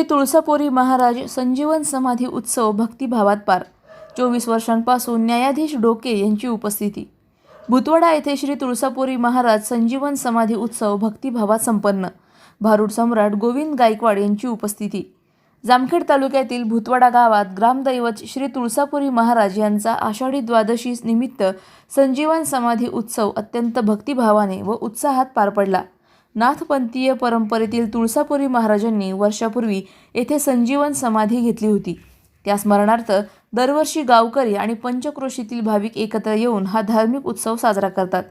श्री तुळसापुरी महाराज संजीवन समाधी उत्सव भक्तिभावात पार. चोवीस वर्षांपासून न्यायाधीश डोके यांची उपस्थिती. भुतवाडा येथे श्री तुळसापुरी महाराज संजीवन समाधी उत्सव भक्तिभावात संपन्न. भारूड सम्राट गोविंद गायकवाड यांची उपस्थिती. जामखेड तालुक्यातील भुतवाडा गावात ग्रामदैवत श्री तुळसापुरी महाराज यांचा आषाढी द्वादशी निमित्त संजीवन समाधी उत्सव अत्यंत भक्तिभावाने व उत्साहात पार पडला. नाथपंथीय परंपरेतील तुळसापुरी महाराजांनी वर्षापूर्वी येथे संजीवन समाधी घेतली होती. त्या स्मरणार्थ दरवर्षी गावकरी आणि पंचक्रोशीतील भाविक एकत्र येऊन हा धार्मिक उत्सव साजरा करतात.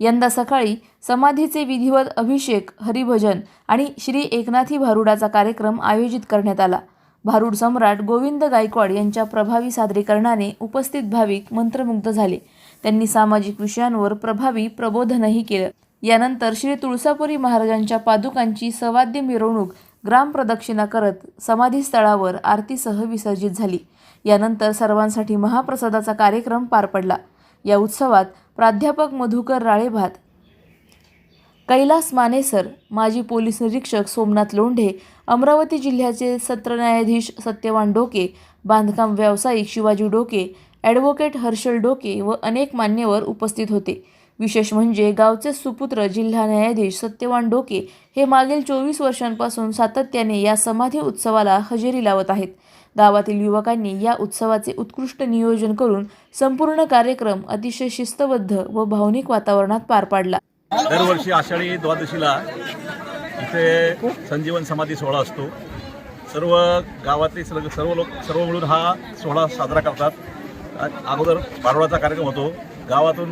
यंदा सकाळी समाधीचे विधिवत अभिषेक हरिभजन आणि श्री एकनाथी भारुडाचा कार्यक्रम आयोजित करण्यात आला. भारूड सम्राट गोविंद गायकवाड यांच्या प्रभावी सादरीकरणाने उपस्थित भाविक मंत्रमुग्ध झाले. त्यांनी सामाजिक विषयांवर प्रभावी प्रबोधनही केलं. यानंतर श्री तुळसापुरी महाराजांच्या पादुकांची सवाद्य मिरवणूक ग्रामप्रदक्षिणा करत समाधीस्थळावर आरतीसह विसर्जित झाली. यानंतर सर्वांसाठी महाप्रसादाचा कार्यक्रम पार पडला. या उत्सवात प्राध्यापक मधुकर राळेभात कैलास मानेसर माजी पोलीस निरीक्षक सोमनाथ लोंढे अमरावती जिल्ह्याचे सत्र न्यायाधीश सत्यवान डोके बांधकाम व्यावसायिक शिवाजी डोके ॲडव्होकेट हर्षल डोके व अनेक मान्यवर उपस्थित होते. विशेष म्हणजे गावचे सुपुत्र जिल्हा न्यायाधीश सत्यवान डोके हे मागील चोवीस वर्षांपासून सातत्याने या समाधी उत्सवाला हजेरी लावत आहेत. गावातील युवकांनी या उत्सवाचे उत्कृष्ट नियोजन करून संपूर्ण कार्यक्रम अतिशय शिस्तबद्ध व भावनिक वातावरणात पार पाडला. दरवर्षी आषाढी द्वादशीला इथे संजीवन समाधी सोहळा असतो. सर्व गावातले सर्व सर्व लोक सर्व मिळून हा सोहळा साजरा करतात. अगोदर पारोळाचा कार्यक्रम होतो. गावातून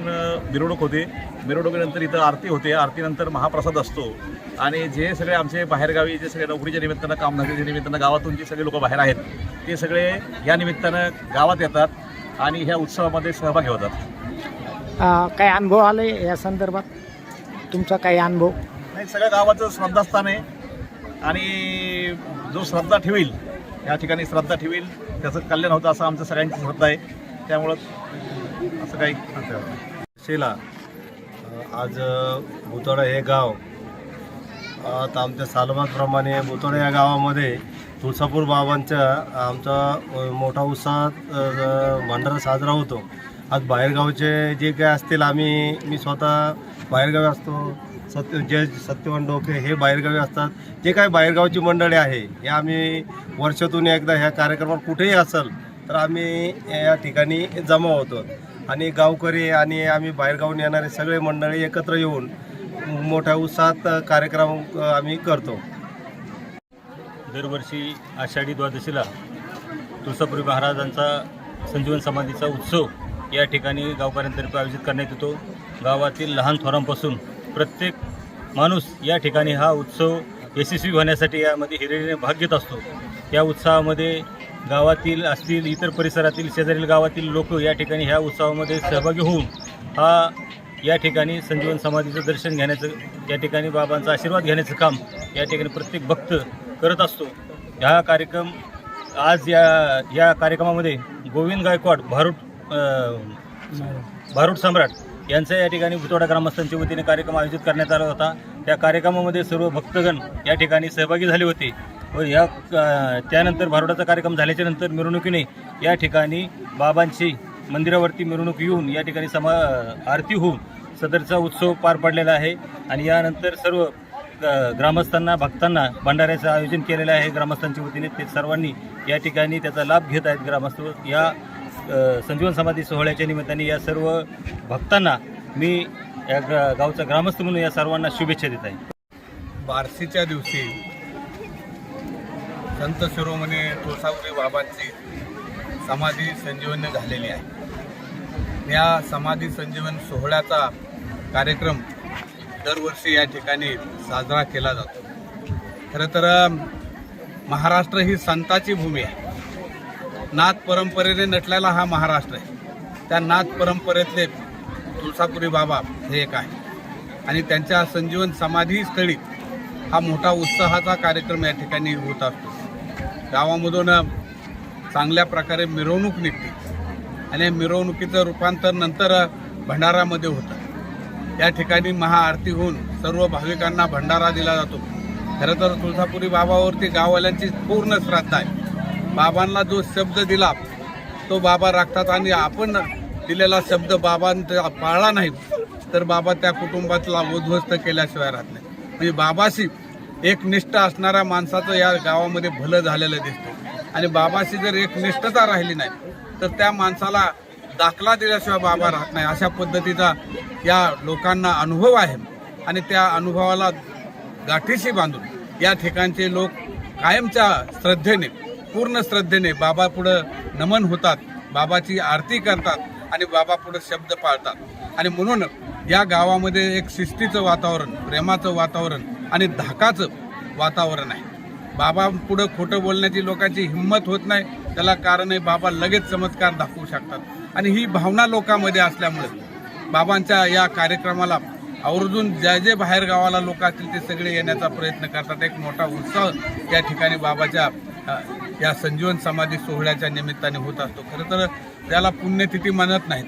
मिरवणूक होते. मिरवणुकीनंतर इथं आरती होते. आरतीनंतर महाप्रसाद असतो. आणि जे सगळे आमचे बाहेरगावी जे सगळे नोकरीच्या निमित्तानं कामधंद्याच्या निमित्तानं गावातून जे सगळे लोक बाहेर आहेत ते सगळे या निमित्तानं गावात येतात आणि ह्या उत्सवामध्ये सहभागी होतात. काय अनुभव आले या संदर्भात? तुमचा काही अनुभव? नाही सगळ्या गावाचं श्रद्धास्थान आहे. आणि जो श्रद्धा ठेवील या ठिकाणी श्रद्धा ठेवील. त्याचं कल्याण होतं असं आमचं सगळ्यांची श्रद्धा आहे. त्यामुळं असं काही शेला आज भुतोडा हे गाव आता आमच्या सालमातप्रमाणे भुतोडा या गावामध्ये तुळसापूर बाबांचा आमचा मोठा उत्साहात भंडारा साजरा होतो. आज बाहेरगावचे जे काय असतील आम्ही मी स्वतः बाहेरगावी असतो. सत्य जे सत्यवान डोके हे बाहेरगावी असतात. जे काय बाहेरगावची मंडळी आहे हे आम्ही वर्षातून एकदा ह्या कार्यक्रमात कुठेही असेल तर आम्ही या ठिकाणी जमा होतो. आणि गावकरी आणि आम्ही बाहेरगावून येणारे सगळे मंडळी एकत्र येऊन मोठ्या उत्साहात कार्यक्रम आम्ही करतो. दरवर्षी आषाढी द्वादशीला तुळसापुरी महाराजांचा संजीवन समाधीचा उत्सव या ठिकाणी गावकऱ्यांतर्फे आयोजित करण्यात येतो. गावातील लहान थोरांपासून प्रत्येक माणूस या ठिकाणी हा उत्सव यशस्वी होण्यासाठी यामध्ये हिरिरीने भाग घेत असतो. या उत्सवामध्ये गावातील असतील इतर परिसरातील शेजारील गावातील लोक या ठिकाणी ह्या उत्सवामध्ये सहभागी होऊन हा या ठिकाणी संजीवन समाधीचं दर्शन घेण्याचं या ठिकाणी बाबांचा आशीर्वाद घेण्याचं काम या ठिकाणी प्रत्येक भक्त करत असतो. हा कार्यक्रम आज या या कार्यक्रमामध्ये गोविंद गायकवाड भारूड अ, भारूड सम्राट यांचा या ठिकाणी भुतोडा ग्रामस्थांच्या वतीने कार्यक्रम आयोजित करण्यात आला होता. त्या कार्यक्रमामध्ये सर्व भक्तगण या ठिकाणी सहभागी झाले होते. व या त्यानंतर भारुडाचा कार्यक्रम झाल्याच्यानंतर मिरवणुकीने या ठिकाणी बाबांची मंदिरावरती मिरवणूक येऊन या ठिकाणी समा आरती होऊन सदरचा उत्सव पार पडलेला आहे. आणि यानंतर सर्व ग्रामस्थांना भक्तांना भंडाऱ्याचं आयोजन केलेलं आहे. ग्रामस्थांच्या वतीने ते सर्वांनी या ठिकाणी त्याचा लाभ घेत आहेत ग्रामस्थ. या संजीवन समाधी सोहळ्याच्या निमित्ताने या सर्व भक्तांना मी या ग- गावचा ग्रामस्थ म्हणून या सर्वांना शुभेच्छा देत आहे. बारसीच्या दिवशी संत शिरोमणी तुळसापुरी बाबांची समाधी संजीवनी झालेली आहे. या समाधी संजीवन सोहळ्याचा कार्यक्रम दरवर्षी या ठिकाणी साजरा केला जातो. खरं तर महाराष्ट्र ही संताची भूमी आहे. नाथ परंपरेने नटलेला हा महाराष्ट्र आहे. त्या नाथ परंपरेतले तुळसापुरी बाबा हे एक आहे. आणि त्यांच्या संजीवन समाधी स्थळी हा मोठा उत्साहाचा कार्यक्रम या ठिकाणी होत असतो. गावामधून चांगल्या प्रकारे मिरवणूक निघते. आणि या मिरवणुकीचं रूपांतर नंतर भंडारामध्ये होतं. या ठिकाणी महाआरती होऊन सर्व भाविकांना भंडारा दिला जातो. खरं तर तुळजापुरी बाबावरती गाववाल्यांची पूर्ण श्रद्धा आहे. बाबांना जो शब्द दिला तो बाबा राखतात आणि आपण दिलेला शब्द बाबांचा पाळला नाही तर बाबा त्या कुटुंबातला उद्ध्वस्त केल्याशिवाय राहत नाही. म्हणजे बाबाशी एक निष्ठ असणाऱ्या माणसाचं या गावामध्ये भलं झालेलं दिसतं आणि बाबाशी जर एक निष्ठता राहिली नाही तर त्या माणसाला दाखला दिल्याशिवाय बाबा राहत नाही. अशा पद्धतीचा या लोकांना अनुभव आहे. आणि त्या अनुभवाला गाठीशी बांधून या ठिकाणचे लोक कायमच्या श्रद्धेने पूर्ण श्रद्धेने बाबा पुढं नमन होतात बाबाची आरती करतात आणि बाबा पुढं शब्द पाळतात. आणि म्हणून या गावामध्ये एक शिस्तीचं वातावरण प्रेमाचं वातावरण आणि धाकाचं वातावरण आहे. बाबा पुढं खोटं बोलण्याची लोकांची हिंमत होत नाही. त्याला कारण आहे बाबा लगेच चमत्कार दाखवू शकतात. आणि ही भावना लोकांमध्ये असल्यामुळे बाबांच्या या कार्यक्रमाला आवर्जून ज्या जे बाहेर गावाला लोक असतील ते सगळे येण्याचा प्रयत्न करतात. एक मोठा उत्साह या ठिकाणी बाबाच्या या संजीवन समाधी सोहळ्याच्या निमित्ताने होत असतो. खरं तर त्याला पुण्यतिथी म्हणत नाहीत.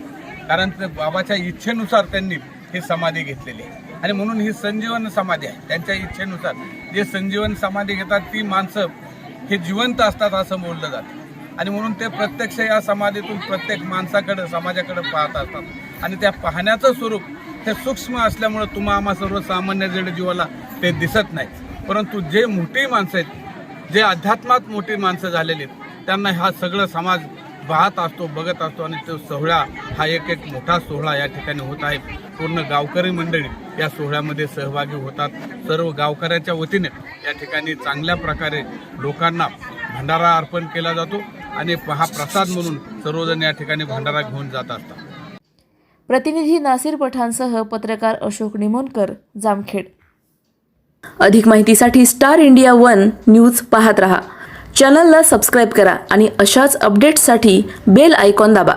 कारण बाबाच्या इच्छेनुसार त्यांनी ही समाधी घेतलेली आहे. आणि म्हणून ही संजीवन समाधी आहे. त्यांच्या इच्छेनुसार जे संजीवन समाधी घेतात ती माणसं हे जिवंत असतात असं बोललं जातं. आणि म्हणून ते प्रत्यक्ष या समाधीतून प्रत्येक माणसाकडं समाजाकडे पाहत असतात. आणि त्या पाहण्याचं स्वरूप हे सूक्ष्म असल्यामुळं तुम्हा आम्हा सर्वसामान्य जड जीवाला ते दिसत नाही परंतु जे मोठी माणसं आहेत जे अध्यात्मात मोठी माणसं झालेली आहेत त्यांना हा सगळं समाज पाहत असतो बघत असतो. आणि तो सोहळा हा एक एक मोठा सोहळा या ठिकाणी होत आहे. पूर्ण गावकरी मंडळी या सोहळ्यामध्ये सहभागी होतात. सर्व गावकऱ्याच्या वतीने या ठिकाणी चांगल्या प्रकारे लोकांना भंडारा अर्पण केला जातो आणि हा प्रसाद म्हणून सर्वजण या ठिकाणी भंडारा घेऊन जात असतात. प्रतिनिधी नासिर पठाणसह पत्रकार अशोक निमोनकर जामखेड. अधिक माहितीसाठी स्टार इंडिया वन न्यूज पाहत रहा. चॅनलला सबस्क्राईब करा आणि अशाच अपडेट्ससाठी बेल आयकॉन दाबा.